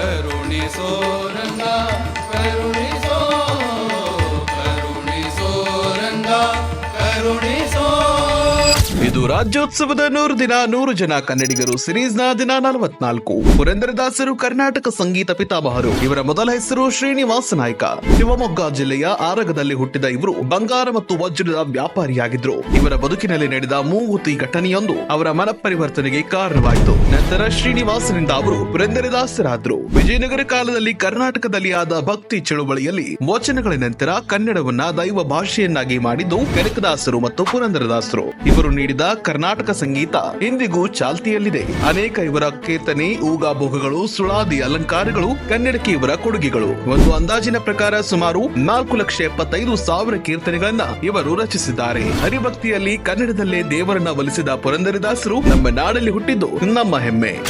Karuni சோரங்கா Karuni so Karuni சோரங்கா Karuni ಇದು ರಾಜ್ಯೋತ್ಸವದ ನೂರು ದಿನ, ನೂರು ಜನ ಕನ್ನಡಿಗರು, ಸಿರೀಸ್ನ ದಿನ ನಲವತ್ನಾಲ್ಕು. ಪುರಂದರದಾಸರು, ಕರ್ನಾಟಕ ಸಂಗೀತ ಪಿತಾಮಹರು, ಇವರ ಮೊದಲ ಹೆಸರು ಶ್ರೀನಿವಾಸ ನಾಯ್ಕ. ಶಿವಮೊಗ್ಗ ಜಿಲ್ಲೆಯ ಆರಗದಲ್ಲಿ ಹುಟ್ಟಿದ ಇವರು ಬಂಗಾರ ಮತ್ತು ವಜ್ರದ ವ್ಯಾಪಾರಿಯಾಗಿದ್ರು. ಇವರ ಬದುಕಿನಲ್ಲಿ ನಡೆದ ಮೂಗುತಿ ಘಟನೆಯೊಂದು ಅವರ ಮನಪರಿವರ್ತನೆಗೆ ಕಾರಣವಾಯಿತು. ನಂತರ ಶ್ರೀನಿವಾಸನಿಂದ ಅವರು ಪುರಂದರದಾಸರಾದ್ರು. ವಿಜಯನಗರ ಕಾಲದಲ್ಲಿ ಕರ್ನಾಟಕದಲ್ಲಿ ಆದ ಭಕ್ತಿ ಚಳುವಳಿಯಲ್ಲಿ ವಚನಗಳ ನಂತರ ಕನ್ನಡವನ್ನ ದೈವ ಭಾಷೆಯನ್ನಾಗಿ ಮಾಡಿದ್ದು, ಕನಕದಾಸರು ಮತ್ತು ಪುರಂದರದಾಸರು. ಇವರು ನೀಡಿದ ಕರ್ನಾಟಕ ಸಂಗೀತ ಇಂದಿಗೂ ಚಾಲ್ತಿಯಲ್ಲಿದೆ. ಅನೇಕ ಇವರ ಕೀರ್ತನೆ ಊಗಾಭೋಗಗಳು ಸುಳಾದಿ ಅಲಂಕಾರಗಳು, ಕನ್ನಡಕ್ಕೆ ಇವರ ಕೊಡುಗೆಗಳು. ಒಂದು ಅಂದಾಜಿನ ಪ್ರಕಾರ ಸುಮಾರು ನಾಲ್ಕು ಲಕ್ಷ ಎಪ್ಪತ್ತೈದು ಸಾವಿರ ಕೀರ್ತನೆಗಳನ್ನ ಇವರು ರಚಿಸಿದ್ದಾರೆ. ಹರಿಭಕ್ತಿಯಲ್ಲಿ ಕನ್ನಡದಲ್ಲೇ ದೇವರನ್ನ ಒಲಿಸಿದ ಪುರಂದರದಾಸರು ನಮ್ಮ ನಾಡಲ್ಲಿ ಹುಟ್ಟಿದ್ದು ನಮ್ಮ ಹೆಮ್ಮೆ.